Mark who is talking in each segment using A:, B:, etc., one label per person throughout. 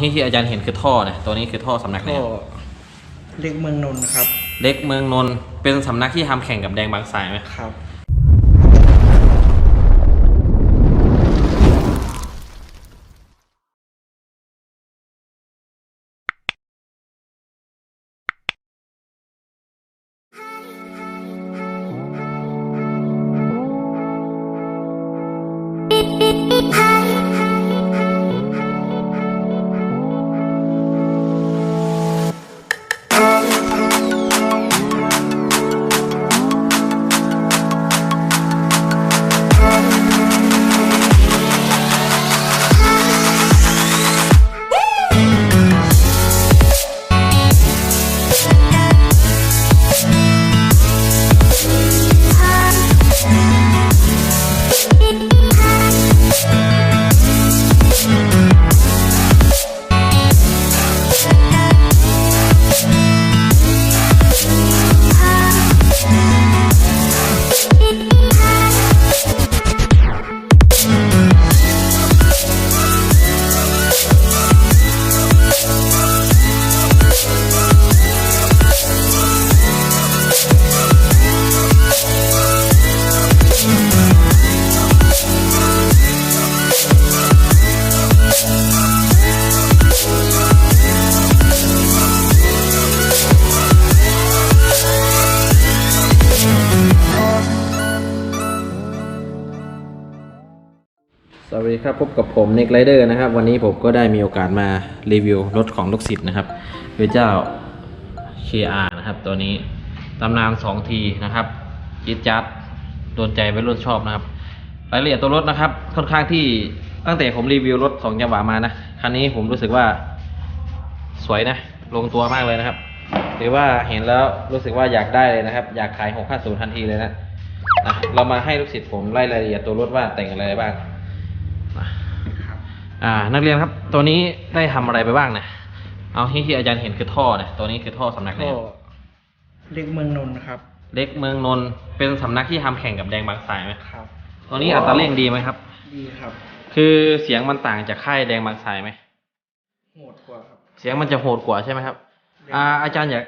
A: ที่ที่อาจารย์เห็นคือท่อนะตัวนี้คือท่อสำนักไหน
B: ก็เล็กเมืองนนท์ครับ
A: เล็กเมืองนนท์เป็นสำนักที่ทำแข่งกับแดงบางสายไหม
B: ครับ
A: สวัสดีครับพบกับผมเน็กไรเดอร์นะครับ วันนี้ผมก็ได้มีโอกาสมารีวิวรถของลูกศิษย์นะครับคือเจ้า KR นะครับ ตัวนี้ตำนาน2ทีนะครับจิตจัดโดนใจไปรุ่นชอบนะครับ รายละเอียดตัวรถนะครับ ค่อนข้างที่ตั้งแต่ผมรีวิวรถสองจังหวะมานะคันนี้ผมรู้สึกว่าสวยนะ ลงตัวมากเลยนะครับ หรือว่าเห็นแล้วรู้สึกว่าอยากได้เลยนะครับ อยากขาย650ทันทีเลยนะนะเรามาให้ลูกศิษย์ผมไล่รายละเอียดตัวรถว่าแต่งอะไรบ้าง อ่านักเรียนครับ ตัวนี้ได้ทำอะไรไปบ้างนะเอาที่ที่อาจารย์เห็นคือท่อนะตัวนี้คือท่อสำนักไหน
B: ก็เล็กเมืองนนท์ครับ
A: เล็กเมืองนนท์เป็นสำนักที่ทำแข่งกับแดงบางสายไหม
B: ครับ
A: ตัวนี้อัตราเร่งดีไหมครับ
B: ดีครับ
A: คือเสียงมันต่างจากค่ายแดงบางสายไหม
B: โหดกว่าครับ
A: เสียงมันจะโหดกว่าใช่ไหมครับ อ่า อาจารย์อยาก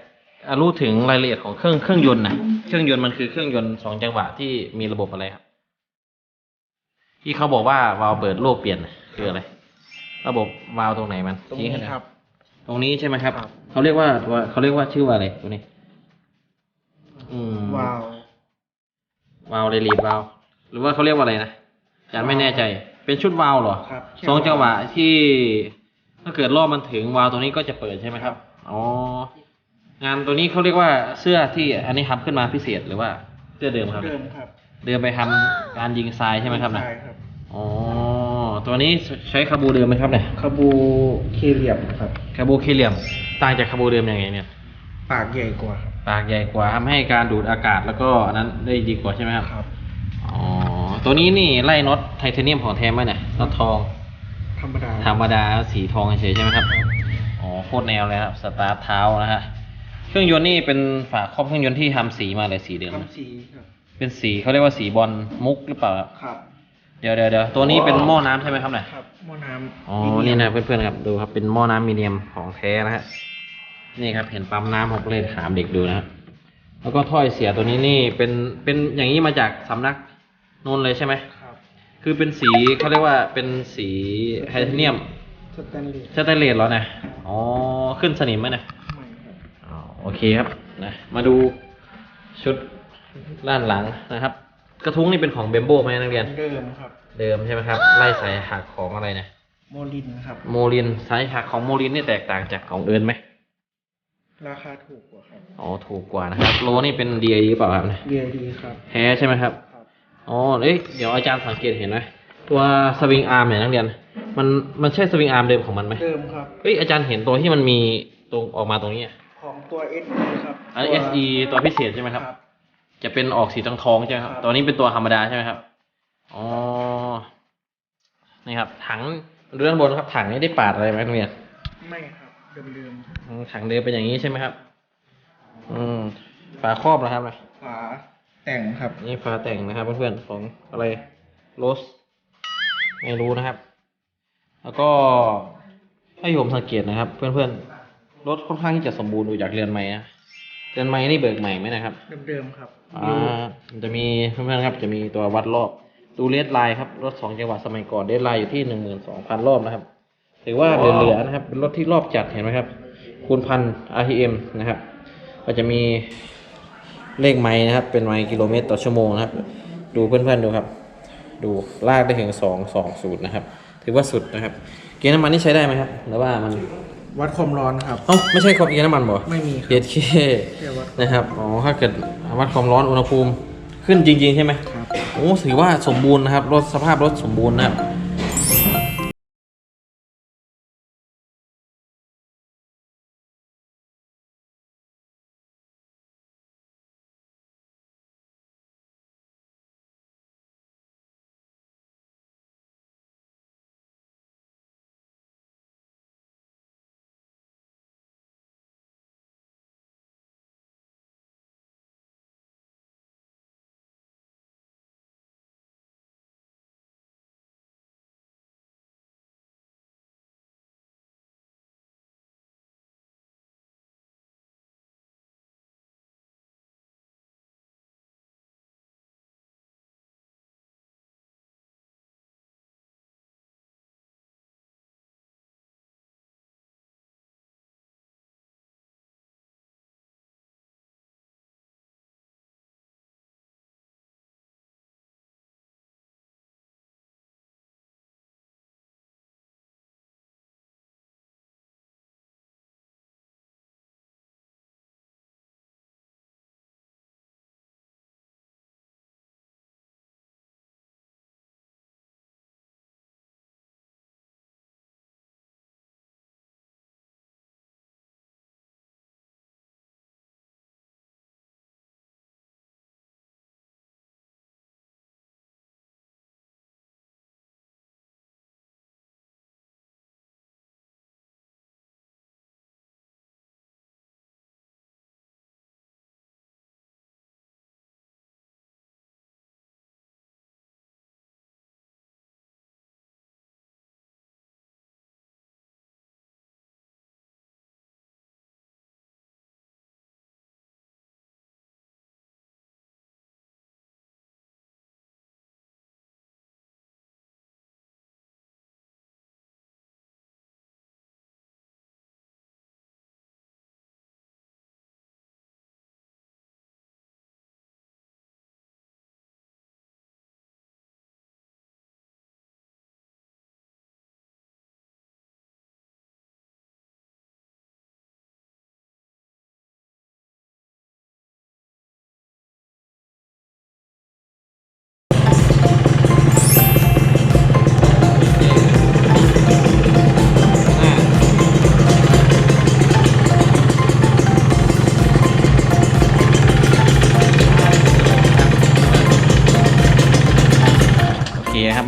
A: อ่ารู้ถึงรายละเอียดของเครื่องเครื่องยนต์นะเครื่องยนต์มันคือเครื่องยนต์สองจังหวะที่มีระบบอะไรครับ ที่เขาบอกว่าวาล์วเปิดโลกเปลี่ยนน่ะคืออะไร ระบบวาล์วตรงไหนมัน
B: ตรง
A: ชี้
B: นี้
A: ให้หน่อย
B: ครับ
A: ตรงนี้ใช่ไหมครับ
B: ครับ
A: เขาเรียกว่าตัวเขาเรียกว่าชื่อว่าอะไรตัวนี้ อืม
B: วาล์ว
A: วาล์วเรลีดวาล์วหรือว่าเขาเรียกว่าอะไรนะอาจารย์ไม่แน่ใจ เป็นชุดวาล์วเหรอ
B: ครับ
A: สองจังหวะที่ ถ้าเกิดรอบมันถึงวาล์วตัวนี้ก็จะเปิดใช่ไหมครับอ๋องานตัวนี้เขาเรียกว่าเสื้อที่อันนี้ทำขึ้นมาพิเศษหรือว่าเสื้อเดิมครับ
B: เดิมครับ
A: เดิมไปทำการยิงทรายใช่ไหมครับนะ
B: ใช่ครับ
A: อ๋อ ตัวนี้ใช้คาบูเดิมไหมครับเนี่ย
B: คาบูเคเหลียมครับ
A: คาบูเคเหลี่ยมต่างจากคาบูเดิมยังไงเนี่ย
B: ปากใหญ่กว่าครับ
A: ปากใหญ่กว่าทำให้การดูดอากาศแล้วก็อันนั้นได้ดีกว่าใช่ไหมครับ
B: ครับ
A: อ๋อตัวนี้นี่ไล่น็อตไทเทเนียมของแท้ไหมเนี่ยน็อตทอง
B: ธรรมดา
A: ธรรมดาสีทองเฉยๆใช่ไหมครับอ๋อโคตรแนวเลยครับสตาร์ทเท้านะฮะเครื่องยนต์นี่เป็นฝาครอบเครื่องยนต์ที่ทำสีมาเลยสีเดิมนะ
B: ทำสีครับ
A: เป็นสีเขาเรียกว่าสีบอลมุกหรือเปล่าครับ
B: ครับ
A: เดี๋ยวเดี๋ยวเดี๋ยวตัวนี้เป็นหม้อน้ำใช่ไหมครับเนี่ย
B: ครับหม้อน้ำ
A: อ๋อ นี่นะเพื่อนๆครับดูครับเป็นหม้อน้ำมีเดียมของแท้นะฮะ นี่ครับเห็นปั๊มน้ำผมก็เลยถามเด็กดูนะครับแล้วก็ถ้อยเสียตัวนี้นี่เป็นเป็นอย่างนี้มาจากสำนักนนท์เลยใช่ไหม
B: ครับ
A: คือเป็นสีเขาเรียกว่าเป็นสีไทเทเนียม
B: สแตนเลส
A: สแตนเลสเหรอนะอ๋อขึ้นสนิมไหมนะ
B: ไม่ครับ
A: อ๋อโอเคครับนะมาดูชุดด้านหลังนะครับ กระทุ้งนี่เป็นของเบมโบไหมนักเรียน
B: เดิมครับ
A: เดิมใช่ไหมครับ ไล่สายหักของอะไรนะ
B: โมลินครับ
A: โมลินสายหักของโมลินนี่แตกต่างจากของเอินไหม
B: ราคาถูกกว่าครับ
A: อ๋อ ถูกกว่านะครับ โลนี่เป็น DI หรือเปล่าครับเนี่ย
B: เรียดีครับ
A: แท้ใช่ไหมครับ
B: ครับ
A: อ๋อ เอ้ย เดี๋ยวอาจารย์สังเกตเห็นไหมตัวสวิงอาร์มเนี่ยนักเรียน มัน มันใช่สวิงอาร์มเดิมของมันไหม
B: เดิมครับ
A: เฮ้ย อาจารย์เห็นตัวที่มันมีตรงออกมาตรงนี้อะ
B: ของตัว SE ครับ
A: อัน
B: ตัว
A: SE ตัวพิเศษใช่ไหมครับ
B: ครับ
A: จะเป็นออกสีทองทองๆใช่ไหมครับ
B: ครับ
A: ตัวนี้เป็นตัวธรรมดาใช่ไหมครับอ๋อนี่ครับ ถังดูด้านบนครับ ถังนี้ได้ปาดอะไรไหมนักเรียน
B: ไม่ครับเดิม
A: อืมถังเดิมเป็นอย่างนี้ใช่ไหมครับ อืมฝาครอบนะครับนะ
B: ๆฝาแต่งครับ
A: นี่ฝาแต่งนะครับเพื่อนๆของอะไรโรสไม่รู้นะครับ แล้วก็ถ้าที่ผมสังเกตนะครับ เพื่อนๆรถค่อนข้างที่จะสมบูรณ์ดูจากเรือนไม้นะ เรือนไม้นี่เบิกใหม่ไหมนะครับ
B: เดิมๆครับ
A: อ่ามันจะมีเพื่อนๆครับ จะมีตัววัดรอบ ดูเลดไลน์ครับ รถสองจังหวะสมัยก่อนเลดไลน์อยู่ที่หนึ่งหมื่นสองพันรอบนะครับ ถือว่าเหลือๆนะครับ เป็นรถที่รอบจัดเห็นไหมครับ คูณพัน RPM นะครับ ก็จะมีเลขไม้นะครับ เป็นไมล์กิโลเมตรต่อชั่วโมงนะครับ ดูเพื่อนๆดูครับ ดูลากได้ถึงสองสองสูตรนะครับ ถือว่าสุดนะครับ เกียร์น้ำมันนี่ใช้ได้ไหมครับ หรือว่ามัน
B: วัดความร้อนครับ
A: เอ้าไม่ใช่ความเกียร์น้ำมันบ่
B: ไม่มีค
A: เกี
B: รั
A: ย
B: บ
A: ร์เค
B: แค่วัด
A: นะครับอ๋อถ้าเกิดวัดความร้อนอุณหภูมิขึ้นจริง ๆ ใช่ไหม
B: ครับ
A: โอ้ถือว่าสมบูรณ์นะครับรถสภาพรถสมบูรณ์นะครับ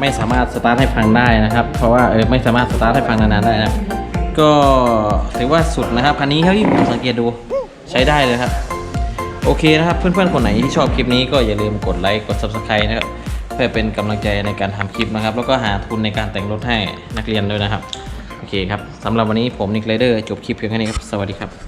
A: ไม่สามารถสตาร์ทให้พังได้นะครับ เพราะว่าเออไม่สามารถสตาร์ทให้พังนานๆได้นะก็ถือว่าสุดนะครับคันนี้เท่าที่ผมสังเกตดูใช้ได้เลยครับ โอเคนะครับ เพื่อนๆคนไหนที่ชอบคลิปนี้ก็อย่าลืมกดไลค์กด subscribe นะครับเพื่อเป็นกำลังใจในการทำคลิปนะครับ แล้วก็หาทุนในการแต่งรถให้นักเรียนด้วยนะครับ โอเคครับสำหรับวันนี้ผมนิกไรเดอร์จบคลิปเพียงแค่นี้ครับ สวัสดีครับ